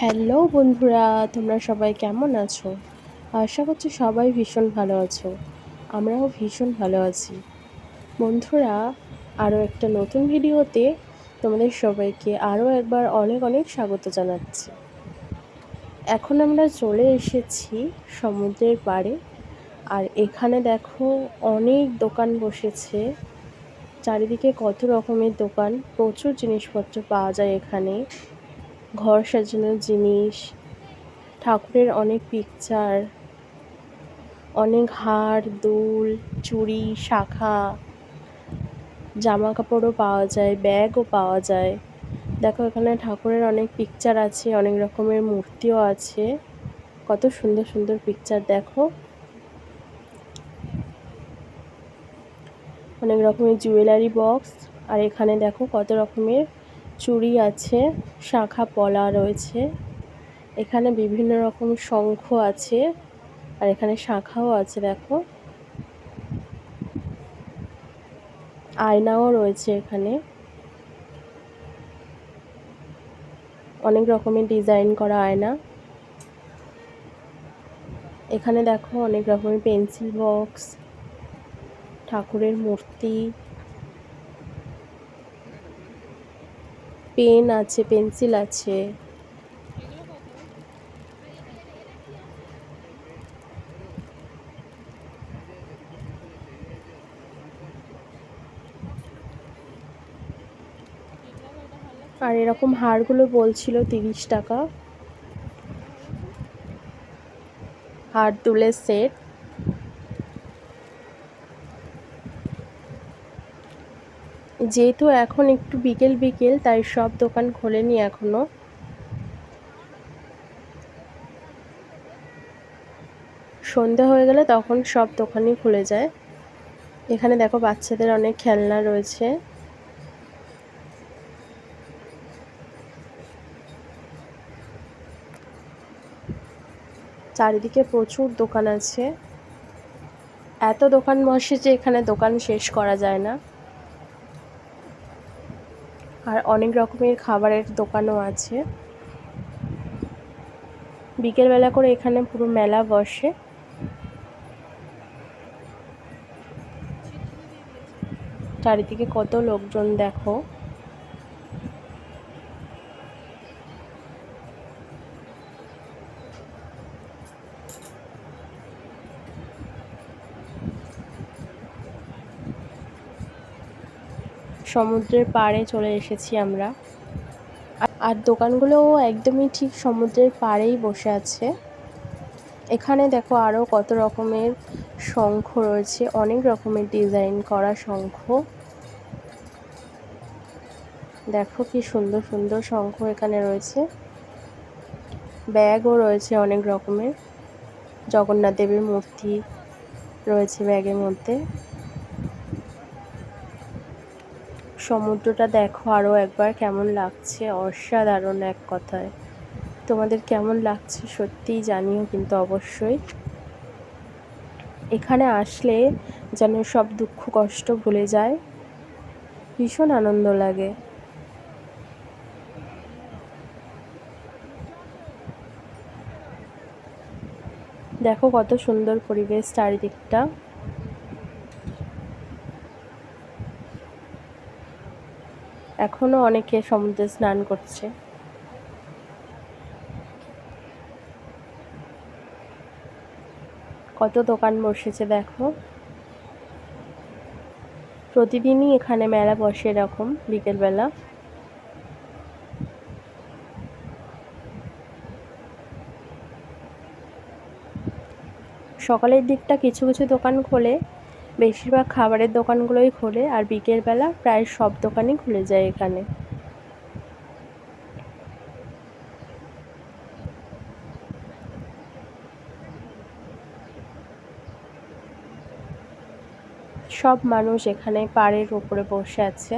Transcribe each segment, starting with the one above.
Hello বন্ধুরা, তোমরা সবাই কেমন আছো? আশা করছি সবাই ভীষণ ভালো আছো। আমরাও ভীষণ ভালো আছি। বন্ধুরা, আরও একটা নতুন ভিডিওতে তোমাদের সবাইকে আরও একবার অনেক অনেক স্বাগত জানাচ্ছি। এখন আমরা চলে এসেছি সমুদ্রের পাড়ে, আর এখানে দেখো অনেক দোকান বসেছে। চারিদিকে কত রকমের দোকান, প্রচুর জিনিসপত্র পাওয়া যায় এখানে। ঘর সাজানোর জিনিস, ঠাকুরের অনেক পিকচার অনেক হার, দুল, চুড়ি, শাখা জামা কাপড়ও পাওয়া যায় ব্যাগও পাওয়া যায়। দেখো, এখানে ঠাকুরের অনেক পিকচার আছে, অনেক রকমের মূর্তিও আছে। কত সুন্দর সুন্দর পিকচার দেখো। অনেক রকমের জুয়েলারি বক্স আর এখানে দেখো কত রকমের চুড়ি আছে, শাখা পলা রয়েছে, এখানে বিভিন্ন রকম শঙ্খ আছে, আর এখানে শাখাও আছে, দেখো। আয়নাও রয়েছে এখানে। অনেক রকমের ডিজাইন করা আয়না। এখানে দেখো অনেক রকমের পেন্সিল বক্স, ঠাকুরের মূর্তি। পেন আছে পেন্সিল আছে। আর এরকম হারগুলো বলছিল তিরিশ টাকা। হার তুলের সেট। যেহেতু এখন একটু বিকেল বিকেল, তাই সব দোকান খোলেনি এখনও। সন্ধ্যা হয়ে গেলে তখন সব দোকানই খুলে যায়। এখানে দেখো বাচ্চাদের অনেক খেলনা রয়েছে। চারিদিকে প্রচুর দোকান আছে। এত দোকান বসে যে এখানে দোকান শেষ করা যায় না। আর অনেক রকমের খাবারের দোকানও আছে। বিকেলবেলা করে এখানে পুরো মেলা বসে। চারিদিকে কত লোকজন দেখো। সমুদ্রের পাড়ে চলে এসেছি আমরা। আর দোকানগুলোও একদমই ঠিক সমুদ্রের পাড়েই বসে আছে। এখানে দেখো আরও কত রকমের শঙ্খ রয়েছে, অনেক রকমের ডিজাইন করা শঙ্খ। দেখো কি সুন্দর সুন্দর শঙ্খ এখানে রয়েছে। ব্যাগও রয়েছে অনেক রকমের। জগন্নাথ দেবের মূর্তি রয়েছে ব্যাগের মধ্যে। সমুদ্রটা দেখো আরও একবার কেমন লাগছে? অসাধারণ এক কথায়। তোমাদের কেমন লাগছে সত্যিই জানিও কিন্তু অবশ্যই। এখানে আসলে যেন সব দুঃখ কষ্ট ভুলে যায়। ভীষণ আনন্দ লাগে। দেখো কত সুন্দর পরিবেশ চারিদিকটা। এখনও অনেকে সমুদ্রে স্নান করছে। কত দোকান বসেছে দেখো। প্রতিদিনই এখানে মেলা বসে এরকম, বিকেলবেলা। সকালের দিকটা কিছু কিছু দোকান খোলে। বেশিরভাগ খাবারের দোকানগুলোই খোলে আর বিকেলবেলা প্রায় সব দোকানই খুলে যায় এখানে। সব মানুষ এখানে পাড়ের ওপরে বসে আছে।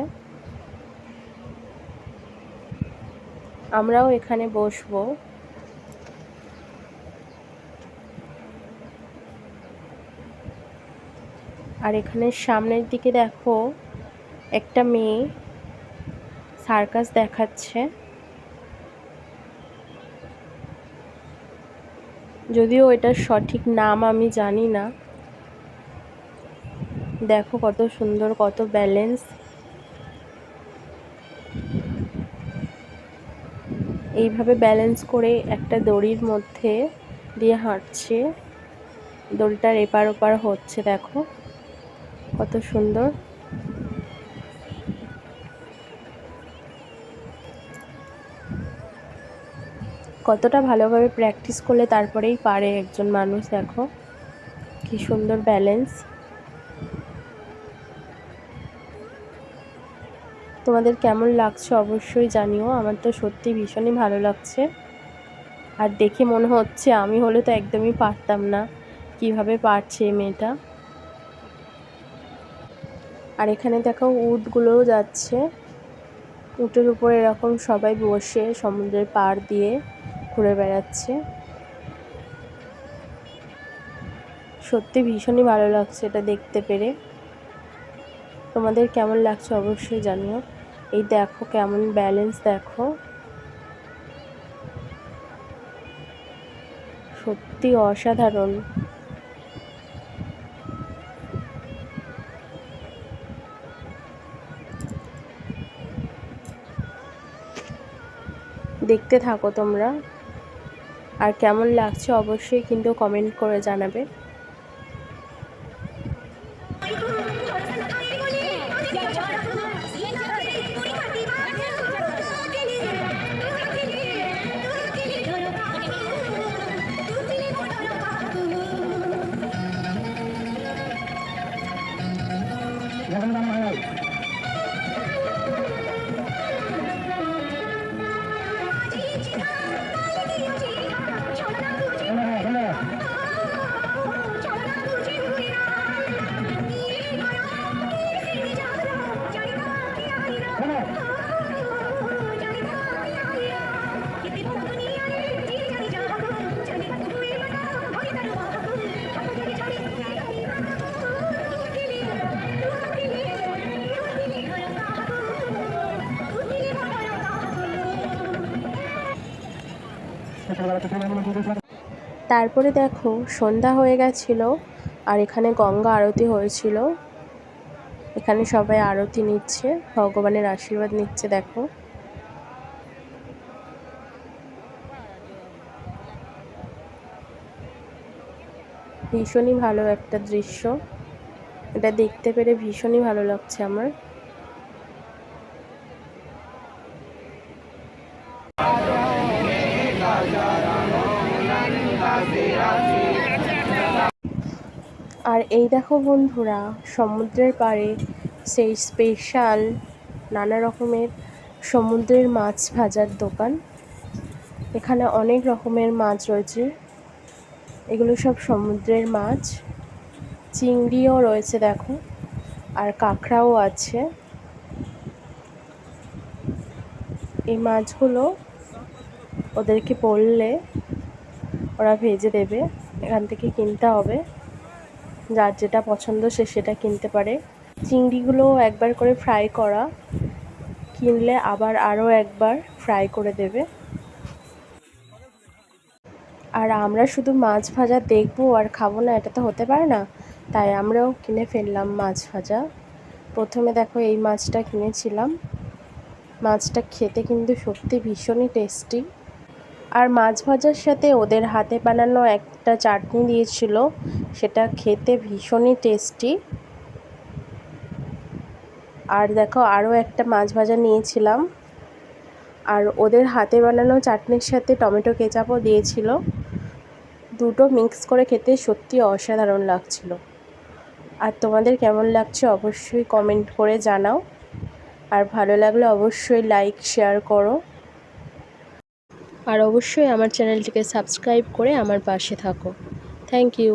আমরাও এখানে বসবো। আর এখানে সামনের দিকে দেখো একটা মেয়ে সার্কাস দেখাচ্ছে। যদিও এটার সঠিক নাম আমি জানি না। দেখো কত সুন্দর, কত ব্যালেন্স এইভাবে ব্যালেন্স করে একটা দড়ির মধ্যে দিয়ে হাঁটছে। দড়িটার এপার ওপার হচ্ছে, দেখো। কত সুন্দর। কতটা ভালোভাবে প্র্যাকটিস করলে তারপরেই পারে একজন মানুষ, দেখো। কি সুন্দর ব্যালেন্স তোমাদের কেমন লাগছে অবশ্যই জানিও, আমার তো সত্যি ভীষণই ভালো লাগছে। আর দেখে মনে হচ্ছে আমি হলে তো একদমই পারতাম না, কীভাবে পারছে মেয়েটা। আর এখানে দেখো উটগুলোও যাচ্ছে। উটের উপর এরকম সবাই বসে সমুদ্রের পাড় দিয়ে ঘুরে বেড়াচ্ছে। সত্যি ভীষণই ভালো লাগছে এটা দেখতে পেরে। তোমাদের কেমন লাগছে অবশ্যই জানিও। এই দেখো কেমন ব্যালেন্স দেখো। সত্যি অসাধারণ। দেখতে থাকো তোমরা। আর কেমন লাগছে অবশ্যই কিন্তু কমেন্ট করে জানাবে। তারপরে দেখো, সন্ধ্যা হয়ে গেছিল আর এখানে গঙ্গা আরতি হয়েছিল। এখানে সবাই আরতি নিচ্ছে, ভগবানের আশীর্বাদ নিচ্ছে, দেখো। ভীষণই ভালো একটা দৃশ্য। এটা দেখতে পেরে ভীষণই ভালো লাগছে আমার। এই দেখো বন্ধুরা, সমুদ্রের পাড়ে সেই স্পেশাল নানা রকমের সমুদ্রের মাছ ভাজার দোকান। এখানে অনেক রকমের মাছ রয়েছে। এগুলো সব সমুদ্রের মাছ। চিংড়িও রয়েছে দেখো, আর কাঁকড়াও আছে। এই মাছগুলো ওদেরকে বললে ওরা ভেজে দেবে, এখান থেকে কিনতে হবে। যার যেটা পছন্দ সে সেটা কিনতে পারে। চিংড়িগুলো একবার করে ফ্রাই করা। কিনলে আবার আরও একবার ফ্রাই করে দেবে। আর আমরা শুধু মাছ ভাজা দেখব আর খাব না, এটা তো হতে পারে না। তাই আমরাও কিনে ফেললাম মাছ ভাজা। প্রথমে দেখো এই মাছটা কিনেছিলাম। মাছটা খেতে কিন্তু সত্যি ভীষণই টেস্টি আর মাছ ভাজার সাথে ওদের হাতে বানানো একটা চাটনি দিয়েছিল। সেটা খেতে ভীষণই টেস্টি। আর দেখো, আরও একটা মাছ ভাজা নিয়েছিলাম। আর ওদের হাতে বানানো চাটনির সাথে টমেটো কেচাপও দিয়েছিল। দুটো মিক্স করে খেতে সত্যি অসাধারণ লাগছিল। আর তোমাদের কেমন লাগছে অবশ্যই কমেন্ট করে জানাও। আর ভালো লাগলে অবশ্যই লাইক, শেয়ার করো। আর অবশ্যই আমার চ্যানেলটিকে সাবস্ক্রাইব করে আমার পাশে থাকো। Thank you